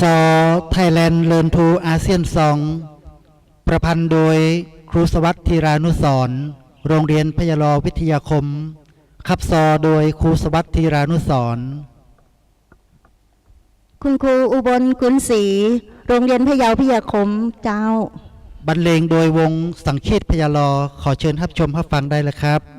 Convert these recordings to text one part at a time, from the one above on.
ซอไทยแลนด์เลินทูอาเซียนซองประพันธ์โดยครูสวัสดิ์ธีรานุสรณ์โรงเรียนพยาลอวิทยาคม ขับซอโดยครูสวัสดิ์ธีรานุสรณ์คุณครูอุบลกุลศรีโรงเรียนพะเยาพิทยาคมเจ้า บรรเลงโดยวงสังคีตพยาลอขอเชิญรับชมรับฟังได้เลยครับ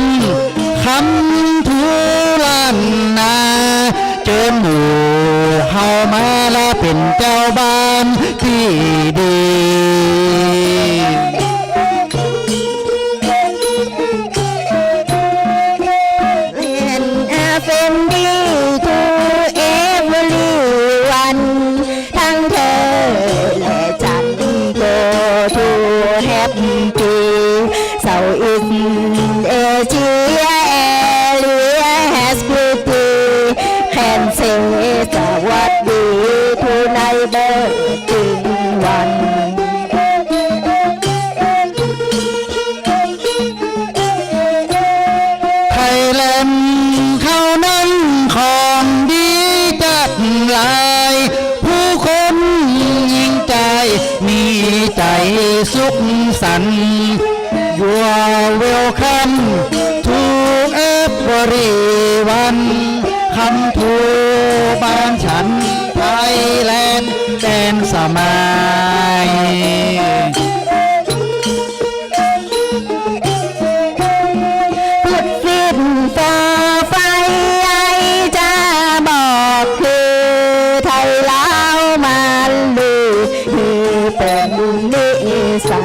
นคำทุลานนาเจอหมู่เฮามาแล้วเป็นเจ้าบ้านที่ดี นิสัย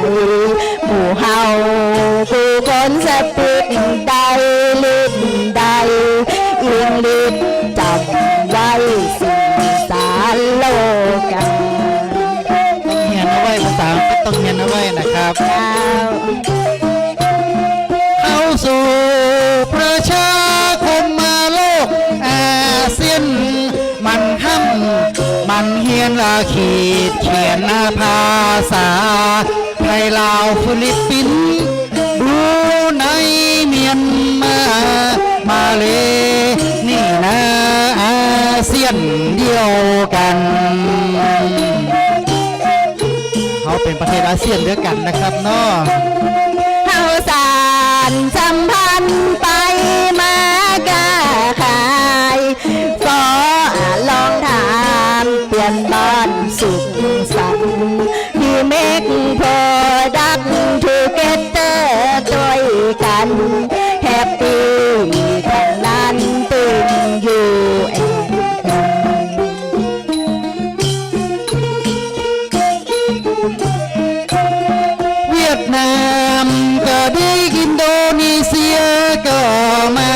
หมู่เฮาผู้คนสะปิดใดลิดใดอิงลิดจำไว้สื่อสารโลกาเงียนเอาไว้ภาษากฤษต้องเงียนเอาไว้นะครับ เข้าสู่ประชาคมมาโลกอาเซียนมันห้ำมันเฮียนลาขีดเขียนหน้าภาษา ลาวฟิลิปปินส์ดูในเมียนมามาเลนี่นะอาเซียนเดียวกันเขาเป็นประเทศอาเซียนเดียวกันนะครับเนาะ แฮปปี้ทั้งนั้นตึงอยู่แอนเวียดนามก็ดีอินโดนีเซียก็มา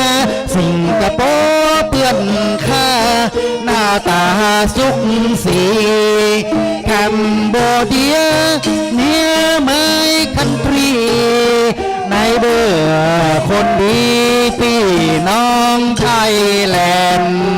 สิงคโปร์เปื้อนค่าหน้าตาสุขสีแคมโบเดียเนียไม่คันทรี เบื่อคนดีพี่น้องไทยแลนด์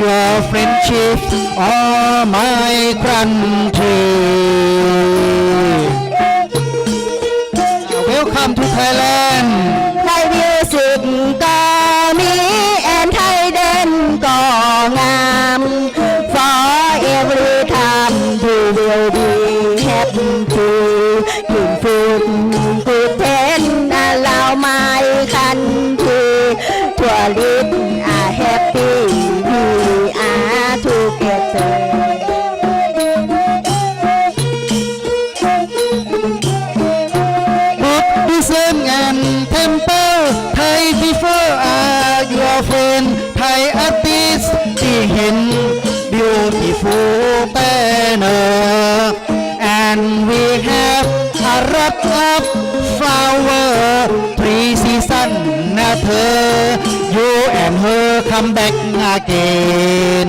your friendship all my country Welcome to Thailand ไทยมิวสิกก็มีแอนไทยเด่นก็งาม For every time you will be happy to ยืนฟูด banner and we have a lot of flower three season นะเธอ you and her come back again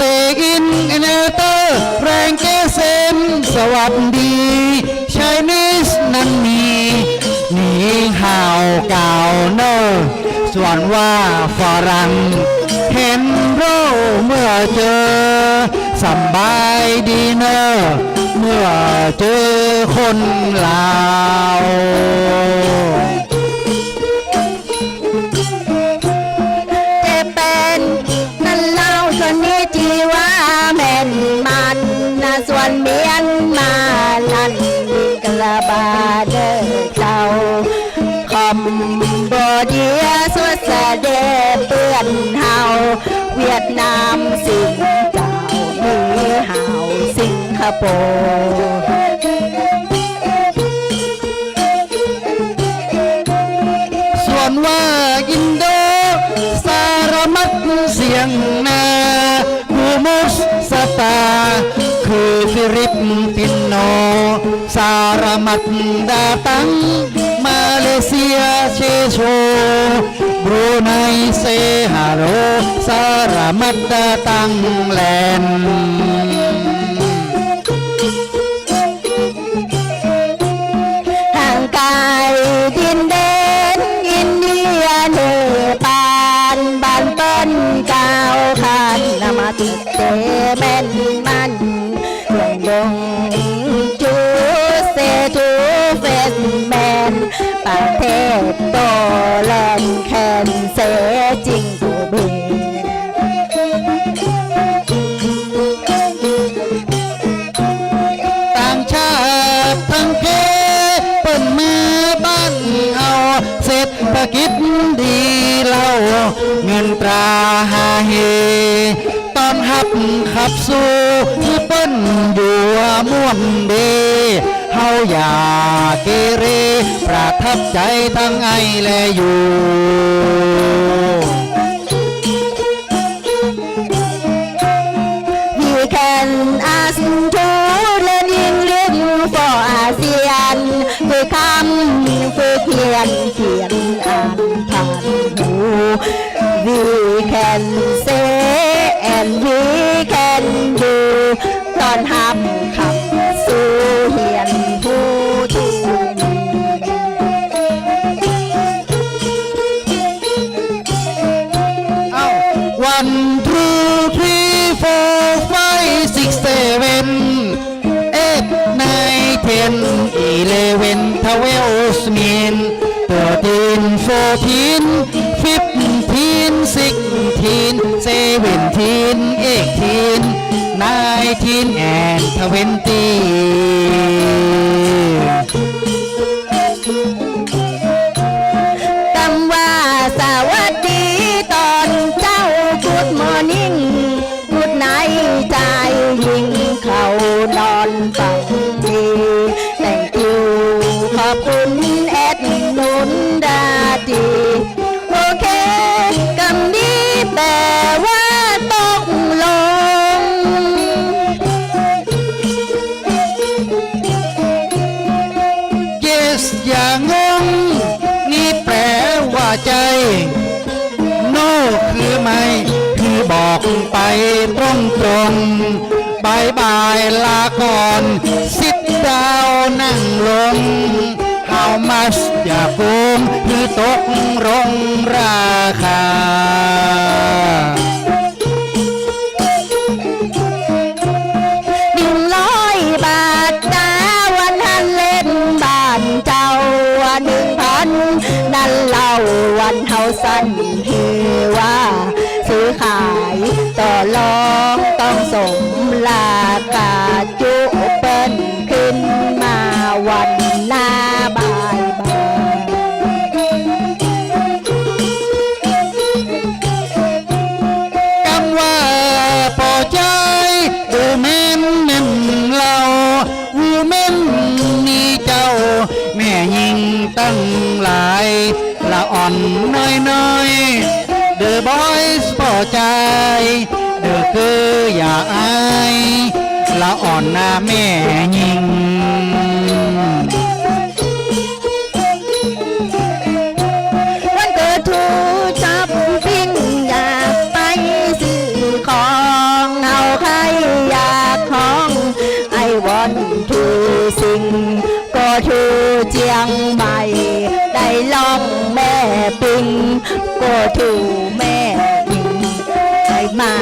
เซกินเอเนเตอร์แรงเกเซมสวัสดีชายนิสนั้นมีหนีห่าวเก่าเนอร์ส่วนว่าฝรั่งเห็นโรเมื่อเจอสบายดีเนอร์เมื่อเจอคนลาว เดเจ้าคอมโบเดียสวสเดเปื้อนเฮาเวียดนามสิงเจ้ามีเฮาสิงคโปร์ส่วนว่าอินโดสารมัดเสียงนาบูมุสสตา คือฟิลิปปินโน สารมัตดาตัง มาเลเซียเชโชบรูไนเซฮาโร สารมัตดาตังแลน ดีเล่าเงินตราหาเฮตอนหับขับสู่ที่เปิ้นอยู่ม่วนเดเฮาอย่าเกเร ประทับใจทั้งไอและอยู่ฝึกคำฝึกเขียน We can say and we can do ตอนหับคำสู่เหียนผู้ที่มีเอ้า one two three four five six seven eight nine ten เวลส์มี and the T. ตกลงราคา ลายละอ่อนน้อยน้อยเดอะบอยส์พอใจเดอะคืออย่าอายละอ่อนหน้าแม่ยิงวันเกิดทูจับปิ้งอยากไปซื้อของเอาใครอยากของไอวอนทูสิงก็ทูเจียง ถูแม่อิงไปมา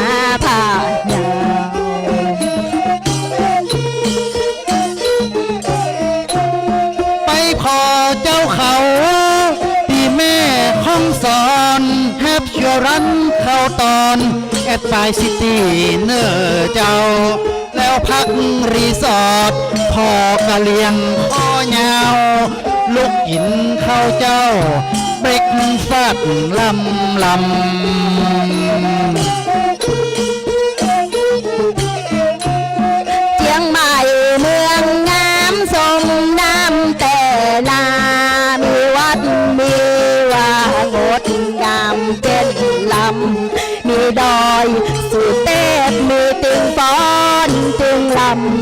ผ่ายาวไปขอเจ้าเขาที่แม่ห้องสอนแฮปชรันเข้าตอนแอดไฟซิตี้เนอร์เจ้า แล้วพักรีสอร์ทพอกะเลียงข้อยาว ลูกกินเข้าเจ้า เบรกฟาดลำลำเจียงใหม่เมืองงามทรงน้ำแต่ลามีวัดมีว่างดงามเจนลำมีดอยสุเทพมีตึงฟ้อนตึงล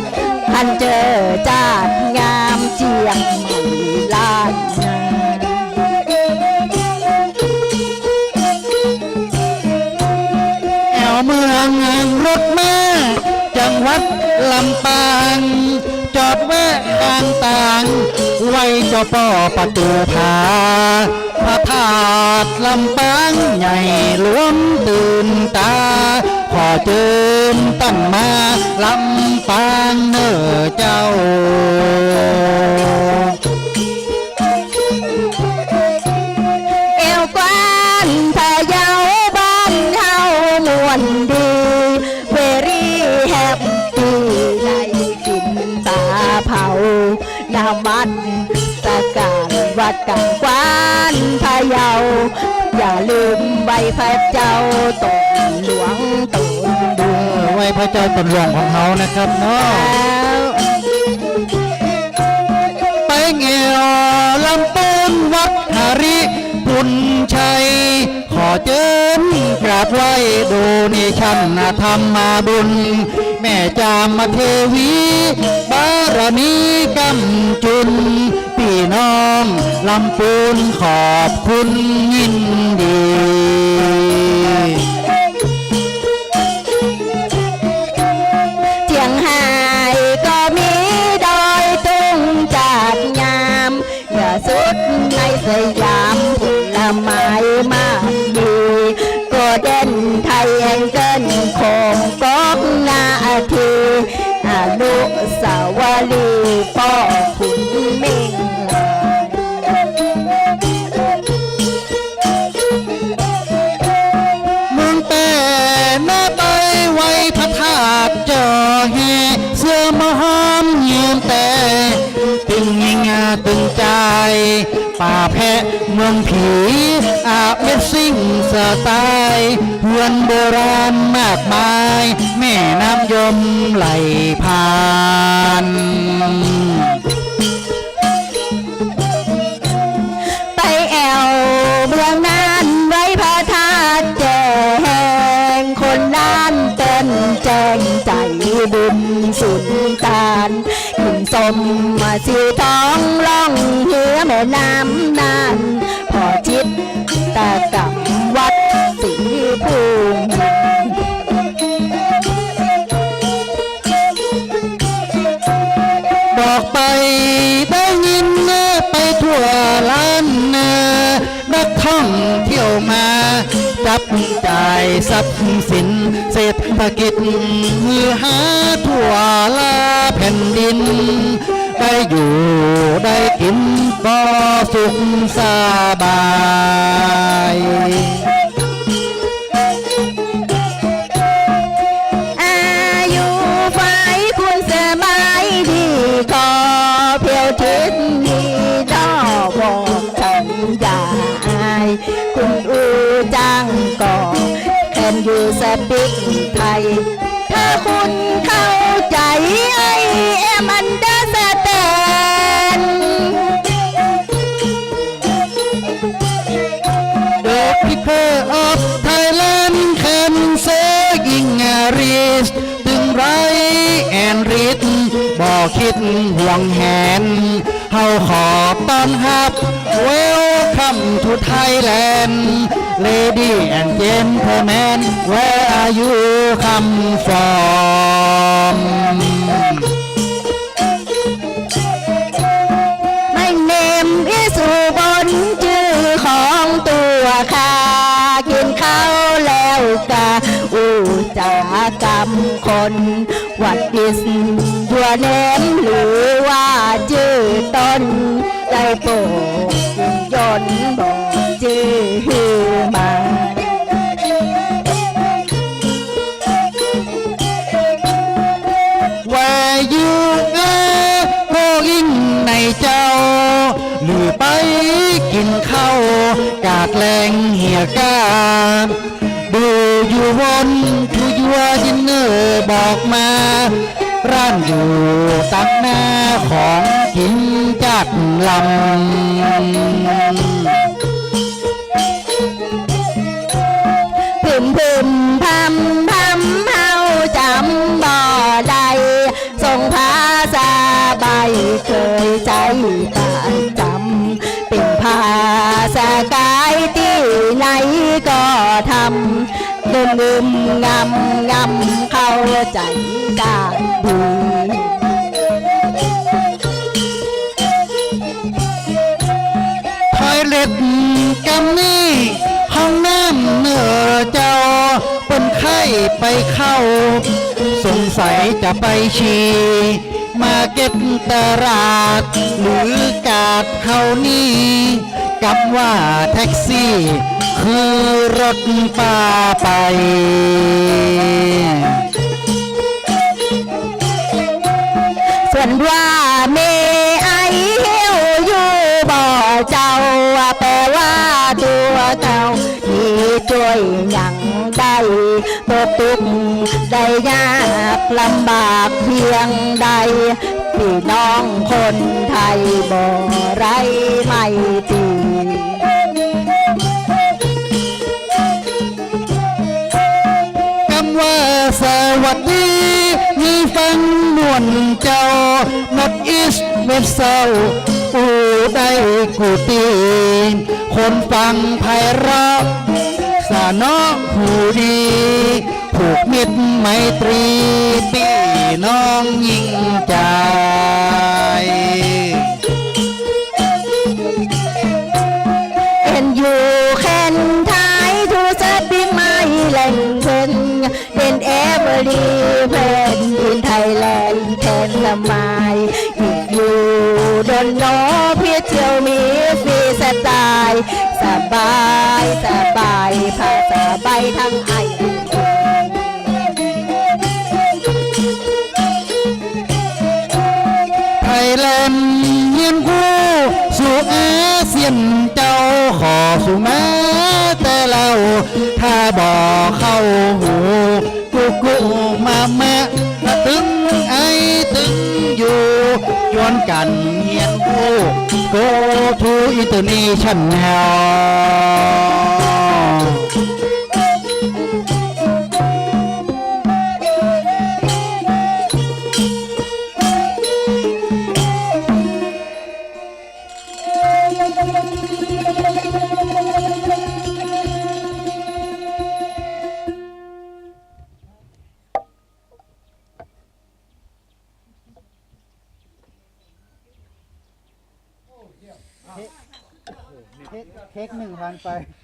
ำพันเจอจาดงามเจียง เจ้าป่อประตูผาพระธาตุลำปางใหญ่ล้วมตื่นตา ขอเจิมตั้งมาลำปางเนอเจ้า พระเจ้าตนหลวงตนดูไหวพระเจ้าตนหลวงของเขานะครับเนาะไปเงียวลำปูนวัดหาริพุนชัย ขอเจิญกราบไหวดูนิชันธรรมาบุญ แม่จามเทวี บารมีกำจุนพี่น้องลำปูนขอบคุณยินดี ป่าแพะเมืองผีอาเมซิ่งสไตล์เฮือนโบราณมากมาย แม่น้ำยมไหลผ่านไปแอวเมืองนานไว้พระธาตุแจงคนล้านเต้นแจงใจบุญสุนทาน สมมาสิท้องล่องเหือแม่น้ำนานพอจิตตะกับวัดสีภูมิบอกไปได้ยินไปทั่วล้านนานักท่องเที่ยวมาจับจ่ายทรัพย์สิน เศรษฐกิจมือหาทั่วลาแผ่นดิน ได้อยู่ได้กินก็สุขสบายอายุฝ่ายคุณสบายดีก็เพียวทิศนี้ดอกบอกฉันยายคุณอูจังก็แคนอยู่สปิก ถ้าคุณเข้าใจไอเอ็มอันเดอร์สแตน The people of Thailand can saying a reach ตึงไรแอนริดบอกคิดห่วงแหน เฮาขอต้อนรับ Welcome to Thailand Lady and gentlemen where are you come from My name is อุบลชื่อของตัวข้ากินข้าวแล้วกะอูจากรรมคน What is your name หรือว่าชื่อต้นได้โปรดยนต์บอกชื่อมา Where you are going ในเจ้า หรือไปกินข้าวกาดแรงเหี่ยกาดูอยู่วนทูยัวดินเนอร์บอกมา ร้านอยู่ตั้งหน้าของกินจัดลำพึมพึมพำพำเฮาจำบ่ได้ส่งภาษาใบเคยใจตานจำเป็นภาษากายที่ไหนก็ทำดึมดึมงำงำเข้าใจกัน ไปเข้า สงสัยจะไปชีมาเก็ตตลาด หรือกาดเขานี่กับว่าแท็กซี่ คือรถป่าไปส่วนว่าเมไอเฮวอยู่บ่อเจ้าแปลว่าตัวเก่าที่ช่วยยังได้ ทุกข์ได้ยากลำบากเพียงใด พี่น้องคนไทยบ่ไรไม่ตีคำว่าสวัสดีมีฟังนวลเจ้า not is เม็ดเศร้าอูได้กูตี คนฟังไพเราะ น้อหูดีผูกมิตรไมตรีพี่น้องยิ่งใจเอ็นอยู่แคนไทยทูสปิงไม่แหล่งเพิ่นเป็นเอเวอรีเพิ่นอินไทยแลนด์แทนละไมอยู่ดนโนเพียเที่ยวมีฟรีสไตล์ บายสบายภาษาใบทั้งไอไทยแลนด์เงียนคู่สู่อาเจ้าขอสู่แม้แต่เราถ้าบอกเข้าหูกูกูมาแม่ตึงไอตึงอยู่ยวนกันเฮียนกู โกทู เ